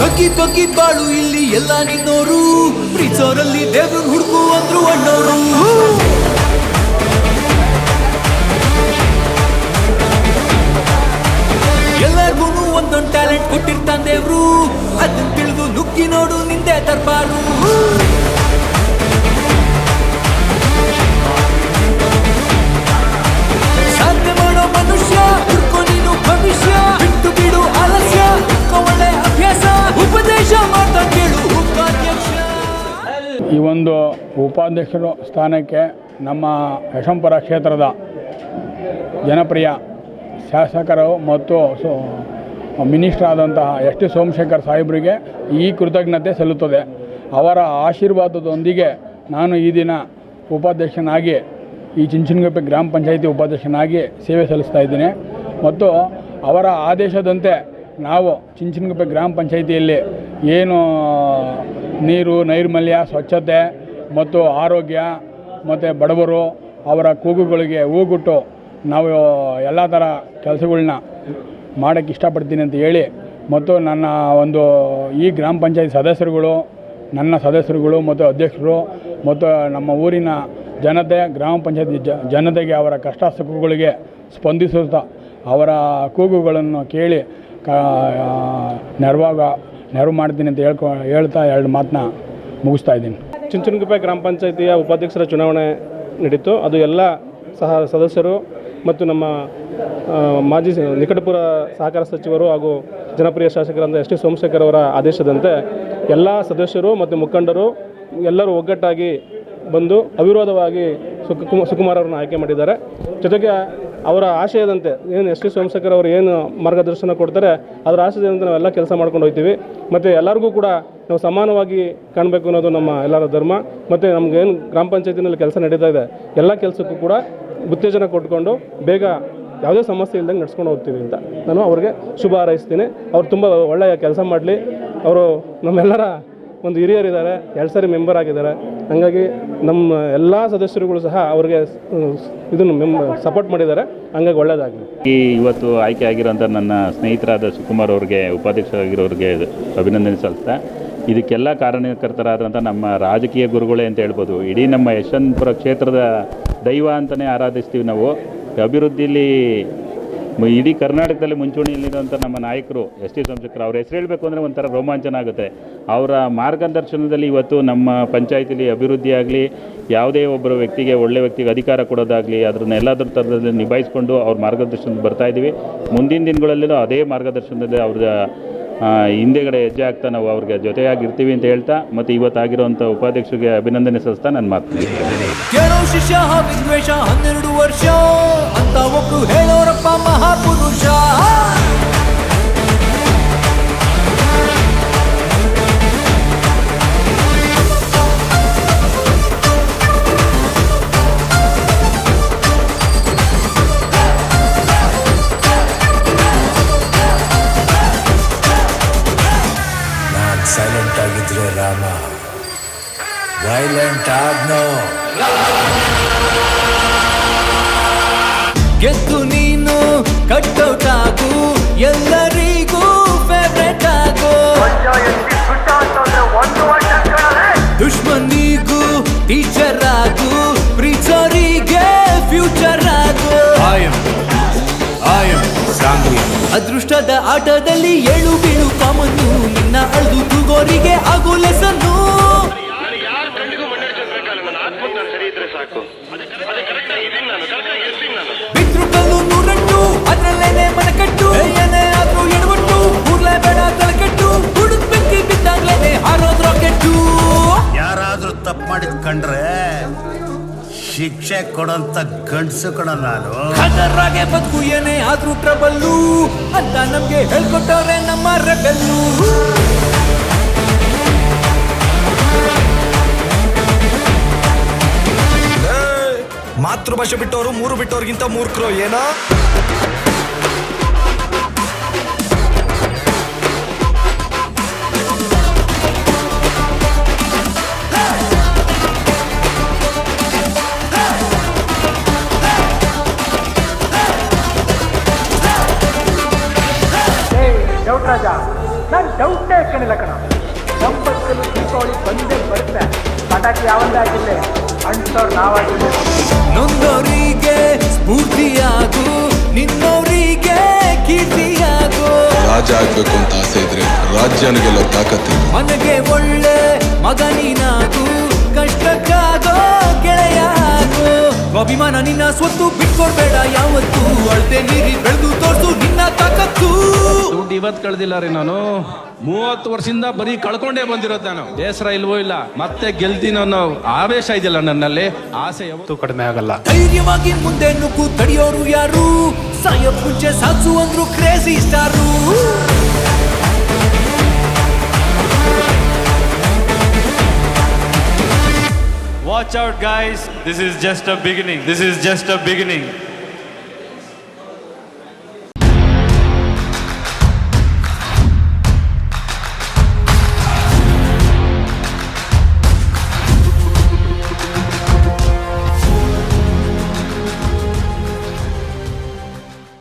ಬಗ್ಗಿ ಬಗ್ಗಿ ಬಾಳು ಇಲ್ಲಿ ಎಲ್ಲ ನಿನ್ನೋರು. ಪ್ರೀತಿಸೋರಲ್ಲಿ ದೇವ್ರನ್ ಹುಡುಕು ಅಂದ್ರು ಅಣ್ಣೋರು. ಈ ಒಂದು ಉಪಾಧ್ಯಕ್ಷರು ಸ್ಥಾನಕ್ಕೆ ನಮ್ಮ ಯಶವಂಪುರ ಕ್ಷೇತ್ರದ ಜನಪ್ರಿಯ ಶಾಸಕರು ಮತ್ತು ಸೊ ಮಿನಿಸ್ಟರ್ ಆದಂತಹ ಎಸ್ ಟಿ ಸೋಮಶೇಖರ್ ಸಾಹೇಬರಿಗೆ ಈ ಕೃತಜ್ಞತೆ ಸಲ್ಲುತ್ತದೆ. ಅವರ ಆಶೀರ್ವಾದದೊಂದಿಗೆ ನಾನು ಈ ದಿನ ಉಪಾಧ್ಯಕ್ಷನಾಗಿ, ಈ ಚಿಂಚನಗುಪ್ಪೆ ಗ್ರಾಮ ಪಂಚಾಯಿತಿ ಉಪಾಧ್ಯಕ್ಷನಾಗಿ ಸೇವೆ ಸಲ್ಲಿಸ್ತಾ ಇದ್ದೀನಿ. ಮತ್ತು ಅವರ ಆದೇಶದಂತೆ ನಾವು ಚಿಂಚನಗುಪ್ಪೆ ಗ್ರಾಮ ಪಂಚಾಯಿತಿಯಲ್ಲಿ ಏನು ನೀರು, ನೈರ್ಮಲ್ಯ, ಸ್ವಚ್ಛತೆ ಮತ್ತು ಆರೋಗ್ಯ ಮತ್ತು ಬಡವರು ಅವರ ಕೂಗುಗಳಿಗೆ ಹೂಗುಟ್ಟು ನಾವು ಎಲ್ಲ ಥರ ಕೆಲಸಗಳನ್ನ ಮಾಡೋಕ್ಕೆ ಇಷ್ಟಪಡ್ತೀನಿ ಅಂತ ಹೇಳಿ ಮತ್ತು ನನ್ನ ಒಂದು ಈ ಗ್ರಾಮ ಪಂಚಾಯತ್ ಸದಸ್ಯರುಗಳು, ನನ್ನ ಸದಸ್ಯರುಗಳು ಮತ್ತು ಅಧ್ಯಕ್ಷರು ಮತ್ತು ನಮ್ಮ ಊರಿನ ಜನತೆ, ಗ್ರಾಮ ಪಂಚಾಯತ್ ಜನತೆಗೆ ಅವರ ಕಷ್ಟ ಸುಖಗಳಿಗೆ ಸ್ಪಂದಿಸುತ್ತಾ ಅವರ ಕೂಗುಗಳನ್ನು ಕೇಳಿ ಕ ನೆರವಾಗ ನೆರವು ಮಾಡ್ತೀನಿ ಅಂತ ಹೇಳ್ಕೊ, ಹೇಳ್ತಾ ಎರಡು ಮಾತನ್ನ ಮುಗಿಸ್ತಾ ಇದ್ದೀನಿ. ಚುಂಚನಗುಪ್ಪೆ ಗ್ರಾಮ ಪಂಚಾಯಿತಿಯ ಉಪಾಧ್ಯಕ್ಷರ ಚುನಾವಣೆ ನಡೀತು. ಅದು ಎಲ್ಲ ಸಹ ಸದಸ್ಯರು ಮತ್ತು ನಮ್ಮ ಮಾಜಿ ನಿಕಟಪುರ ಸಹಕಾರ ಸಚಿವರು ಹಾಗೂ ಜನಪ್ರಿಯ ಶಾಸಕರಾದ ಎಸ್ ಟಿ ಸೋಮಶೇಖರ್ ಅವರ ಆದೇಶದಂತೆ ಎಲ್ಲ ಸದಸ್ಯರು ಮತ್ತು ಮುಖಂಡರು ಎಲ್ಲರೂ ಒಗ್ಗಟ್ಟಾಗಿ ಬಂದು ಅವಿರೋಧವಾಗಿ ಸುಕುಮ, ಸುಕುಮಾರ್ ಅವರನ್ನು ಆಯ್ಕೆ ಮಾಡಿದ್ದಾರೆ. ಜೊತೆಗೆ ಅವರ ಆಶಯದಂತೆ ಏನು ಎಸ್ ಟಿ ಸೋಮಶೇಖರ್ ಅವರು ಏನು ಮಾರ್ಗದರ್ಶನ ಕೊಡ್ತಾರೆ, ಅದರ ಆಶಯದಂತೆ ನಾವೆಲ್ಲ ಕೆಲಸ ಮಾಡ್ಕೊಂಡು ಹೋಗ್ತೀವಿ. ಮತ್ತು ಎಲ್ಲರಿಗೂ ಕೂಡ ನಾವು ಸಮಾನವಾಗಿ ಕಾಣಬೇಕು ಅನ್ನೋದು ನಮ್ಮ ಎಲ್ಲರ ಧರ್ಮ. ಮತ್ತು ನಮಗೇನು ಗ್ರಾಮ ಪಂಚಾಯತಿನಲ್ಲಿ ಕೆಲಸ ನಡೀತಾ ಇದೆ, ಎಲ್ಲ ಕೆಲಸಕ್ಕೂ ಕೂಡ ಉತ್ತೇಜನ ಕೊಟ್ಕೊಂಡು ಬೇಗ ಯಾವುದೇ ಸಮಸ್ಯೆ ಇಲ್ದಂಗೆ ನಡ್ಸ್ಕೊಂಡು ಹೋಗ್ತೀವಿ ಅಂತ ನಾನು ಅವ್ರಿಗೆ ಶುಭ ಹಾರೈಸ್ತೀನಿ. ಅವ್ರು ತುಂಬ ಒಳ್ಳೆಯ ಕೆಲಸ ಮಾಡಲಿ. ಅವರು ನಮ್ಮೆಲ್ಲರ ಒಂದು ಹಿರಿಯರಿದ್ದಾರೆ, ಎರಡು ಸಾರಿ ಮೆಂಬರ್ ಆಗಿದ್ದಾರೆ. ಹಾಗಾಗಿ ನಮ್ಮ ಎಲ್ಲ ಸದಸ್ಯರುಗಳು ಸಹ ಅವ್ರಿಗೆ ಇದನ್ನು ಮೆಮ್ ಸಪೋರ್ಟ್ ಮಾಡಿದ್ದಾರೆ. ಹಂಗಾಗಿ ಒಳ್ಳೆಯದಾಗಲಿ ಈ ಇವತ್ತು ಆಯ್ಕೆ ಆಗಿರೋಂಥ ನನ್ನ ಸ್ನೇಹಿತರಾದ ಸುಕುಮಾರ್ ಅವ್ರಿಗೆ ಉಪಾಧ್ಯಕ್ಷರಾಗಿರೋರಿಗೆ ಅಭಿನಂದನೆ ಸಲ್ಲಿಸ್ತಾ, ಇದಕ್ಕೆಲ್ಲ ಕಾರಣಕರ್ತರಾದಂಥ ನಮ್ಮ ರಾಜಕೀಯ ಗುರುಗಳೇ ಅಂತ ಹೇಳ್ಬೋದು. ಇಡೀ ನಮ್ಮ ಯಶವಂತಪುರ ಕ್ಷೇತ್ರದ ದೈವ ಅಂತಲೇ ಆರಾಧಿಸ್ತೀವಿ ನಾವು. ಅಭಿವೃದ್ಧಿಲಿ ಇಡೀ ಕರ್ನಾಟಕದಲ್ಲಿ ಮುಂಚೂಣಿಯಲ್ಲಿರುವಂಥ ನಮ್ಮ ನಾಯಕರು ಎಸ್ ಟಿ ಸೋಮಶೇಖರ್ ಅವ್ರ ಹೆಸರು ಹೇಳಬೇಕು ಅಂದರೆ ಒಂಥರ ರೋಮಾಂಚನ ಆಗುತ್ತೆ. ಅವರ ಮಾರ್ಗದರ್ಶನದಲ್ಲಿ ಇವತ್ತು ನಮ್ಮ ಪಂಚಾಯತಿಲಿ ಅಭಿವೃದ್ಧಿ ಆಗಲಿ, ಯಾವುದೇ ಒಬ್ಬರು ವ್ಯಕ್ತಿಗೆ ಒಳ್ಳೆ ವ್ಯಕ್ತಿಗೆ ಅಧಿಕಾರ ಕೊಡೋದಾಗಲಿ, ಅದನ್ನ ಎಲ್ಲದರ ಥರದಲ್ಲಿ ನಿಭಾಯಿಸ್ಕೊಂಡು ಅವ್ರ ಮಾರ್ಗದರ್ಶನದಲ್ಲಿ ಬರ್ತಾ ಇದ್ದೀವಿ. ಮುಂದಿನ ದಿನಗಳಲ್ಲೂ ಅದೇ ಮಾರ್ಗದರ್ಶನದಲ್ಲಿ ಅವ್ರ ಹಿಂದೆಗಡೆ ಹೆಜ್ಜೆ ಆಗ್ತಾ ನಾವು ಅವ್ರಿಗೆ ಜೊತೆಯಾಗಿರ್ತೀವಿ ಅಂತ ಹೇಳ್ತಾ, ಮತ್ತು ಇವತ್ತಾಗಿರೋಂಥ ಉಪಾಧ್ಯಕ್ಷರಿಗೆ ಅಭಿನಂದನೆ ಸಲ್ಲಿಸ್ತಾ ನಾನು ಮಾತು. ಶಿಷ್ಯ ಹನ್ನೆರಡು ವರ್ಷ, ಅಂತ ಒಬ್ಬರು ಹೇಳೋರಪ್ಪ ಮಹಾಪುರುಷ. ಸೈಲೆಂಟ್ ಆಗಿದ್ರೆ ರಾಮ. ವೈಲೆಂಟ್ ಆದ್ನೋ. ಗೆದ್ದು ನೀನು ಕಟ್ಔಟ್ ಆಗು ಎಲ್ಲರಿಗೂ ಫೇವ್ರೆಟ್ ಆಗು. ದುಶ್ಮನಿಗೂ ಟೀಚರ್ ಆಗು ಪ್ರೀಚರಿಗೆ ಫ್ಯೂಚರ್ ಆಗು. ಅದೃಷ್ಟದ ಆಟದಲ್ಲಿ ಏಳು ಬೀಳು ಕಾಮನ್ನು ನಿನ್ನ ಅಳ್ದು ತೂಗೋರಿಗೆ ಆಗು ಶಿಕ್ಷೆ ಕೊಡಂತ ಗಂಡ್ಸು ಕಣ ನಾನು. ಅದರಾಗೆ ಬದುಕು ಏನೇ ಆದ್ರೂ ಟ್ರಬಲ್ಲು ಅಂತ ನಮ್ಗೆ ಹೇಳ್ಕೊಟ್ಟವ್ರೆ ನಮ್ಮ ರೆಬೆಲ್ಲು ಮಾತೃಭಾಷೆ ಬಿಟ್ಟವರು ಮೂರು ಬಿಟ್ಟವ್ರಿಗಿಂತ ಮೂರ್ಖರು ಏನೋ? ನಾನು ಡೌಟೇ ಕಣಿಲ್ಲ ಕಣ. ನಮ್ಮ ಬಸ್ಸಲ್ಲಿ ದೀಪಾವಳಿ ಬಂದೇ ಬರುತ್ತೆ. ಪಟಾಕಿ ಯಾವಂದಾಗಿಲ್ಲ ಅಂಟೋರು ನಾವಾಗಿಲ್ಲ ನೊಂದವರಿಗೆ ಸ್ಫೂರ್ತಿಯಾಗು ನಿನ್ನವರಿಗೆ ಕೀರ್ತಿಯಾಗು. ರಾಜ ಆಗ್ಬೇಕು ಅಂತ ಆಸೆ ಇದ್ರೆ ರಾಜ್ಯನಿಗೆಲ್ಲ ತಾಕತ್ತೆ ಮನೆಗೆ ಒಳ್ಳೆ ಮಗನಿನಾಗು ಕಷ್ಟಕ್ಕಾಗೋ ಗೆಳೆಯಾಗು ಅಭಿಮಾನ ನಿನ್ನ ಸ್ವತ್ತು ಬಿಟ್ಕೊಡ್ಬೇಡ ಯಾವತ್ತು. ಅಳತೆ ನೀರಿ ಬೆಳೆದು ತೋರ್ಸು ನಿನ್ನ ತಾಕತ್ತು. ದುಡ್ಡು ಇವತ್ತು ಕಳ್ದಿಲ್ಲ ರೀ ನಾನು. ಮೂವತ್ತು ವರ್ಷದಿಂದ ಬರೀ ಕಳ್ಕೊಂಡೇ ಬಂದಿರೋದು ನಾನು. ಬೇಸರ ಇಲ್ವೋ ಇಲ್ಲ ಮತ್ತೆ ಗೆಲ್ತೀನಿ ಅನ್ನೋ ಆವೇಶ ಇದೆಯಲ್ಲ ನನ್ನಲ್ಲಿ. ಆಸೆ ಯಾವತ್ತೂ ಕಡಿಮೆ ಆಗಲ್ಲ. ಧೈರ್ಯವಾಗಿ ಮುಂದೆ ನುಗ್ಗು ತಡೆಯೋರು ಯಾರು? ಸಾಯೋ ಮುಂಚೆ ಸಾಸು ಅಂದ್ರು crazy star Watch out, guys. This is just a beginning. This is just a beginning.